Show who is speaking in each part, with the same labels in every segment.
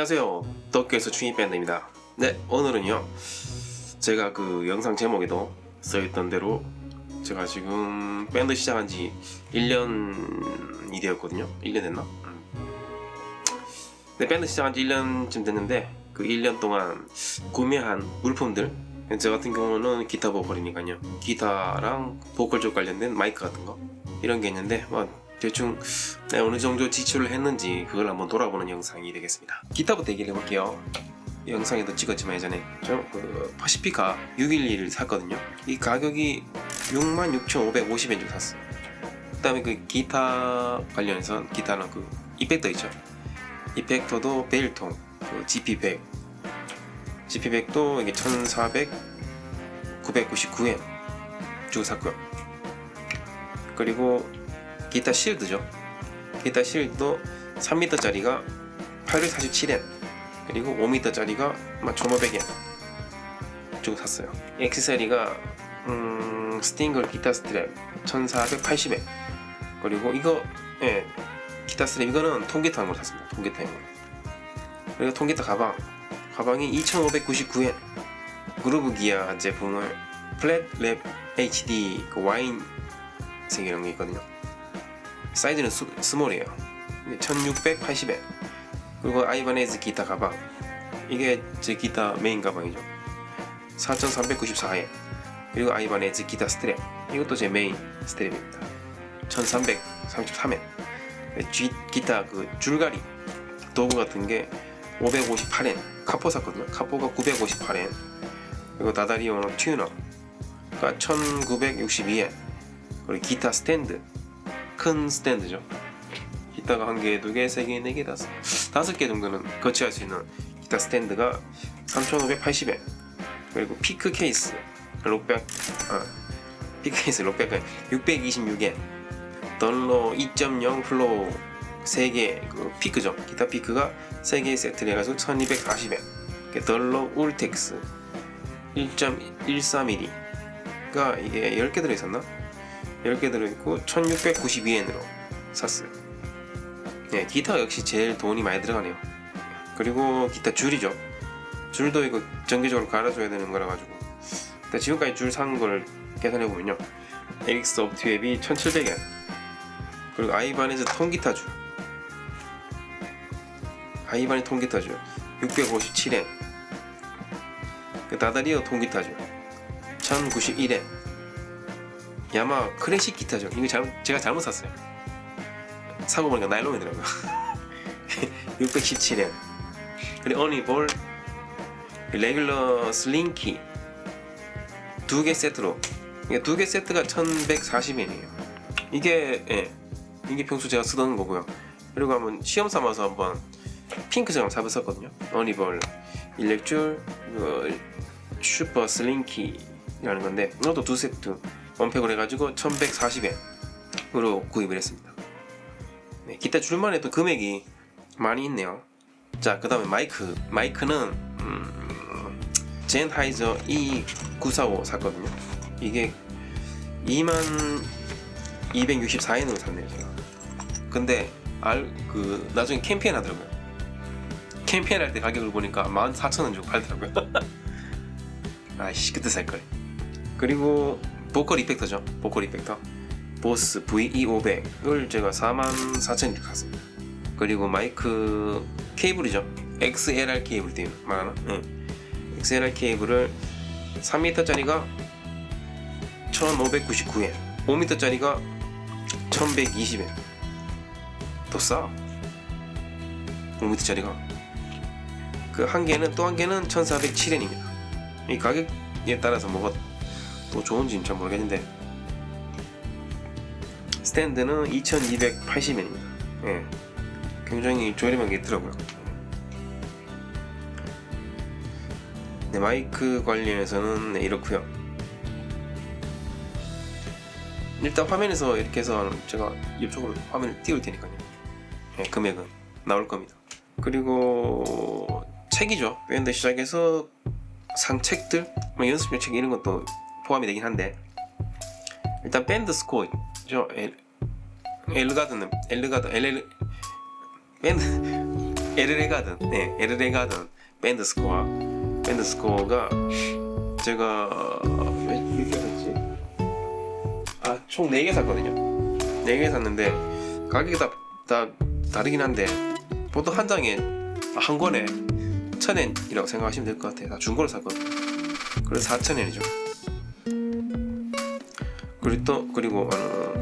Speaker 1: 안녕하세요. 도쿄에서 충이 밴드입니다. 네, 오늘은요. 제가 그 영상 제목에도 써있던 대로 제가 지금 밴드 시작한 지 1년이 되었거든요. 1년 됐나? 음. 네, 밴드 시작한 지 1년쯤 됐는데 그 1년 동안 구매한 물품들 저 같은 경우는 기타 보컬이니까요. 기타랑 보컬 쪽 관련된 마이크 같은 거 이런 게 있는데 뭐 대충 네, 어느 정도 지출을 했는지 그걸 한번 돌아보는 영상이 되겠습니다. 기타부터 얘기를 해볼게요. 영상에도 찍었지만 예전에 저그 파시피카 611을 샀거든요. 이 가격이 66,550엔 주고 샀어요. 그다음에 그 기타 관련해서 기타는 그 이펙터 있죠. 이펙터도 베일통 그 GP100 GP100도 이게 1,400 999엔 주고 샀고요. 그리고 기타 실드죠. 기타 실드도 3m짜리가 847엔 그리고 5m짜리가 1,500엔 주고 샀어요. 액세서리가 음, 스팅글 기타 스트랩 1,480엔 그리고 이거 예 기타 스트랩 이거는 통기타용으로 샀습니다. 통기타용으로 그리고 통기타 가방 가방이 2,599엔 그루브 기아 제품을 플랫 랩 HD 그 와인 색이라는 게 있거든요. 사이즈는 스, 스몰이에요. 1680엔. 그리고 아이바네즈 기타 가방. 이게 제 기타 메인 가방이죠. 4394엔. 그리고 아이바네즈 기타 스트랩. 이것도 제 메인 스트랩입니다. 1333엔. G 기타 그 줄가리 도구 같은 게 558엔. 카포 샀거든요. 카포가 958엔. 그리고 다다리오노 튜너가 1962엔. 그리고 기타 스탠드 큰 스탠드죠. 기타가 한 개, 두 개, 세 개, 네 개, 다섯, 다섯 개 정도는 거치할 수 있는 기타 스탠드가 3,580엔. 그리고 피크 케이스 록백, 아, 피크 케이스 록백 626엔. 덜로 2.0 플로우 3개 그 피크죠. 기타 피크가 3개 세트를 해가지고 1240엔. 덜로 울텍스 1.14mm가 이게 10개 들어있었나? 10개 들어있고 1692엔으로 샀어요. 네, 기타 역시 제일 돈이 많이 들어가네요. 그리고 기타 줄이죠. 줄도 이거 정기적으로 갈아줘야 되는 거라 가지고. 지금까지 줄 산 걸 계산해보면요. 에릭스 업트웹이 1700엔 그리고 아이반에서 통기타 줄. 아이반이 통기타 줄. 657엔. 그 다다리오 통기타 줄. 1091엔 야마 클래식 기타죠. 이거 잘못, 제가 잘못 샀어요. 사고 보니까 나일론이더라고요. 617엔. 그리고 어니볼, 레귤러 슬링키 두 개 세트로. 두개 세트가 1140엔이에요. 이게 예, 이게 평소 제가 쓰던 거고요. 그리고 한번 시험 삼아서 한번 핑크색 사봤었거든요. 어니볼 일렉줄 그 슈퍼 슬링키라는 건데 이것도 두 세트 원팩을 해가지고 1140엔으로 구입을 했습니다. 네, 기타 줄만 해도 금액이 많이 있네요. 자, 그 다음에 마이크. 마이크는 음, 젠하이저 E945 샀거든요. 이게 2만 264엔으로 샀네요, 제가. 근데 알, 그 나중에 캠페인 하더라고요. 캠페인 할 때 가격을 보니까 14,000원 주고 팔더라고요. 아이씨, 그때 살 걸. 그리고 보컬 이펙터죠. 보컬 이펙터. 보스 VE500을 제가 44,000원 주고 샀습니다. 그리고 마이크 케이블이죠. XLR 케이블 때 말하나? 응. XLR 케이블을 3m짜리가 1,599엔, 5m짜리가 1,120엔. 더 싸. 5m짜리가. 그 한 개는 또 한 개는 1,407엔입니다. 이 가격에 따라서 뭐가 또 좋은지는 잘 모르겠는데 스탠드는 2280엔입니다. 예. 굉장히 저렴한 게 있더라고요. 네, 마이크 관련해서는 네, 이렇고요. 일단 화면에서 이렇게 해서 제가 이쪽으로 화면을 띄울 테니까요. 네, 금액은 나올 겁니다. 그리고 책이죠. 밴드 시작해서 상책들, 뭐 연습용 책 이런 것도 포함이 되긴 한데 일단 밴드 스코어 저 엘가드는 엘가드 LL 밴드 에르레 가든, 네, 에르레 가든 밴드 스코어, 밴드 스코어가 제가 몇개 샀지? 아, 총 4개 샀거든요. 4개 샀는데 가격이 다, 다 다르긴 한데 보통 한 장에 아, 한 권에 천엔이라고 생각하시면 될 것 같아요. 다 중고로 샀거든요. 그래서 4천엔이죠. 그리고 어,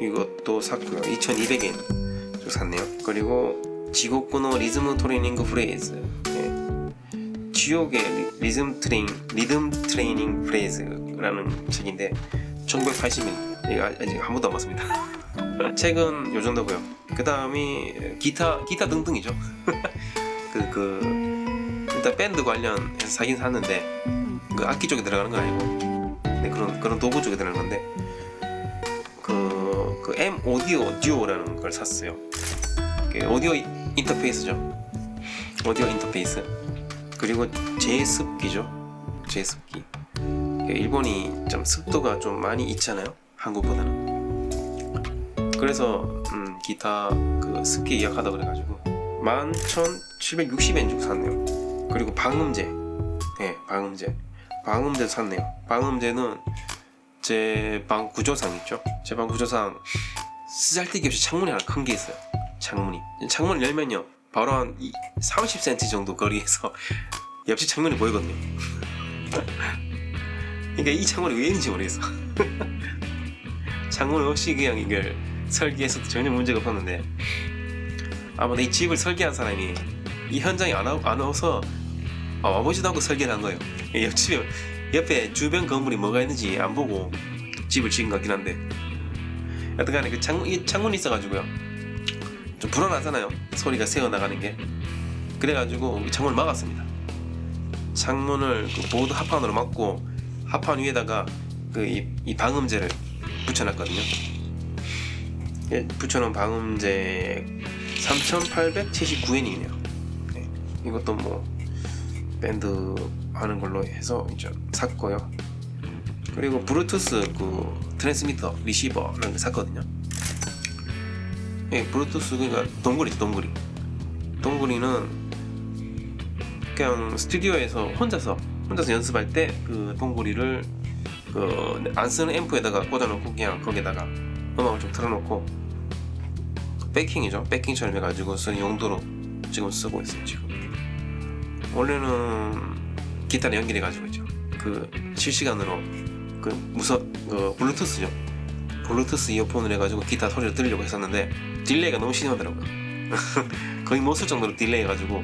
Speaker 1: 이것도 샀고요. 2,200엔 좀 샀네요. 그리고 지옥군의 리ズム 트레이닝 프레이즈 예. 지옥의 리- 리듬 트레인 리듬 트레이닝 프레이즈라는 책인데 1980년 이거 아직 한 번도 안 봤습니다. 책은 요 정도고요. 그 다음이 기타 기타 등등이죠. 그 그 일단 밴드 관련해서 사긴 샀는데 그 악기 쪽에 들어가는 건 아니고 네, 그런 그런 도구 쪽에 들어가는 건데 그, 그 M 오디오 듀오라는 걸 샀어요. 그 오디오 이- 인터페이스죠. 오디오 인터페이스 그리고 제습기죠. 제습기. 그 일본이 좀 습도가 좀 많이 있잖아요. 한국보다는. 그래서 음, 기타 그 습기 예약하다 그래가지고 11,760엔 주고 샀네요. 그리고 방음제, 네 방음제, 방음제 샀네요. 방음제는 제 방 구조상 있죠. 제 방 구조상 쓰잘데기 없이 창문이 하나 큰 게 있어요. 창문이 창문을 열면요 바로 한 이- 30cm 정도 거리에서 옆집 창문이 보이거든요. 그러니까 이 창문이 왜 있는지 모르겠어. 창문 없이 그냥 이걸 설계해서도 전혀 문제가 없었는데 아마도 이 집을 설계한 사람이 이 현장에 안, 와, 안 와서 아, 와보지도 않고 설계를 한 거예요. 이 옆집에 옆에 주변 건물이 뭐가 있는지 안 보고 집을 지은 것 같긴 한데 여튼 간에 그 창문 이 창문이 있어가지고요 좀 불안하잖아요 소리가 새어 나가는 게 그래가지고 이 창문을 막았습니다. 창문을 그 보드 합판으로 막고 합판 위에다가 그 이 이 방음제를 붙여놨거든요. 예, 붙여놓은 방음제 3,879엔이네요. 네, 이것도 뭐 밴드 하는 걸로 해서 이제 샀고요. 그리고 블루투스 그 트랜스미터 리시버를 샀거든요. 예, 블루투스 그러니까 동굴이죠 동굴이. 동굴이는 그냥 스튜디오에서 혼자서 혼자서 연습할 때 그 동굴이를 그 안 쓰는 앰프에다가 꽂아놓고 그냥 거기다가 음악을 좀 틀어놓고 백킹이죠. 백킹처럼 해가지고 쓰는 용도로 지금 쓰고 있어요. 지금 원래는 기타를 연결해 가지고 있죠. 그 실시간으로 그 무선 그 블루투스죠. 블루투스 이어폰을 해가지고 기타 소리를 들으려고 했었는데 딜레이가 너무 심하더라고요. 거의 못 쓸 정도로 딜레이 해가지고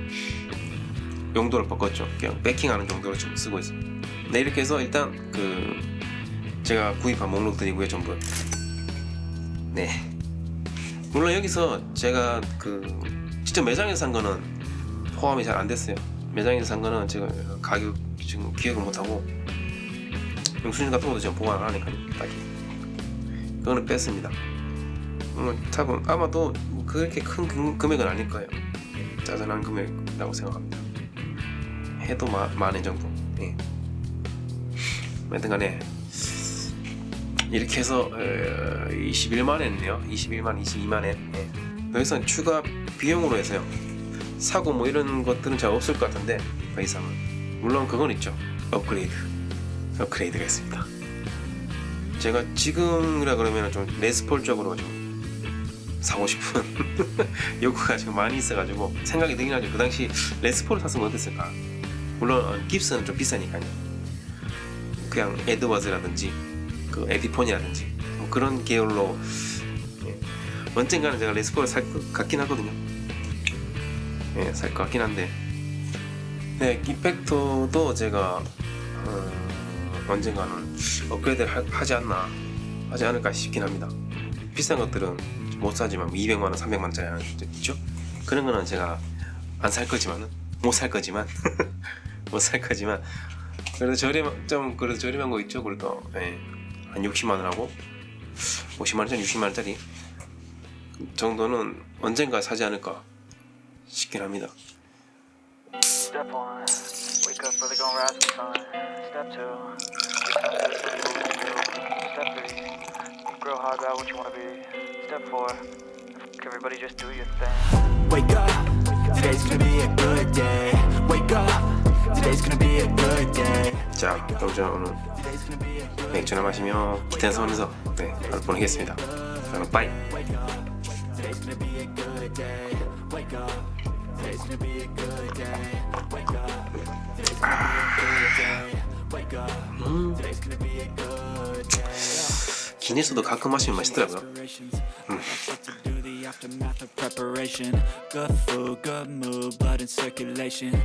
Speaker 1: 용도를 바꿨죠. 그냥 백킹하는 용도로 지금 쓰고 있어요. 네 이렇게 해서 일단 그 제가 구입한 목록들이고요 전부. 네. 물론 여기서 제가 그 직접 매장에서 산 거는 포함이 잘 안 됐어요. 매장에서 산 거는 제가 가격 지금 기억을 못 하고 영수증 같은 것도 지금 보관 안 하니까 딱히 그거는 뺐습니다. 음, 답은 아마도 그렇게 큰 금- 금액은 아닐 거예요. 짜증난 금액이라고 생각합니다. 해도 마, 만원 정도. 예. 여튼 간에 이렇게 해서 어, 21만 엔이네요. 21만, 22만 엔. 예. 더 이상 추가 비용으로 해서요. 사고 뭐 이런 것들은 잘 없을 것 같은데 더 이상은 물론 그건 있죠. 업그레이드. 업그레이드가 있습니다. 제가 지금이라 그러면 좀 레스폴 쪽으로 좀 사고 싶은 욕구가 좀 많이 있어가지고 생각이 들긴 하죠. 그 당시 레스폴을 샀으면 어땠을까? 물론 어, 깁스는 좀 비싸니까요. 그냥 에드워즈라든지 그 에피폰이라든지 뭐 그런 계열로 예. 언젠가는 제가 레스포를 살것 같긴 하거든요. 예, 살 것 같긴 한데 네, 이펙터도 제가 어, 언젠가는 업그레이드를 하, 하지 않나 하지 않을까 싶긴 합니다. 비싼 것들은 못 사지만 200만 원, 300만 원짜리 하나 있죠. 그런 거는 제가 안 살 거지만은 못 살 거지만 못 살 거지만 그래도 저렴 좀 그래도 저렴한 거 있죠. 그래도 예. 한 60만 원하고 50만 원짜리 60만 원짜리 정도는 언젠가 사지 않을까 싶긴 합니다.
Speaker 2: Step one, wake up early, gonna rise with the sun. Step two, get some good food, moving you. Step three, grow hard about what you wanna be. Step four, everybody just do your thing.
Speaker 3: Wake up, today's gonna be a good day. Wake up, today's gonna be a good day.
Speaker 1: 자, 그럼 저는 오늘 맥주나 마시며 기탄 선에서 네, 하루 보내겠습니다. 그럼 빠이.
Speaker 3: Today's gonna be a good day. Wake up, today's gonna be a good day. Wake up, today's gonna be a good day. Wake up, today's gonna be a good day.
Speaker 1: 기내서도 가끔 마시면 맛있더라고요.
Speaker 3: Aspirations. I like to do the aftermath of preparation. Good food, good mood, blood in circulation.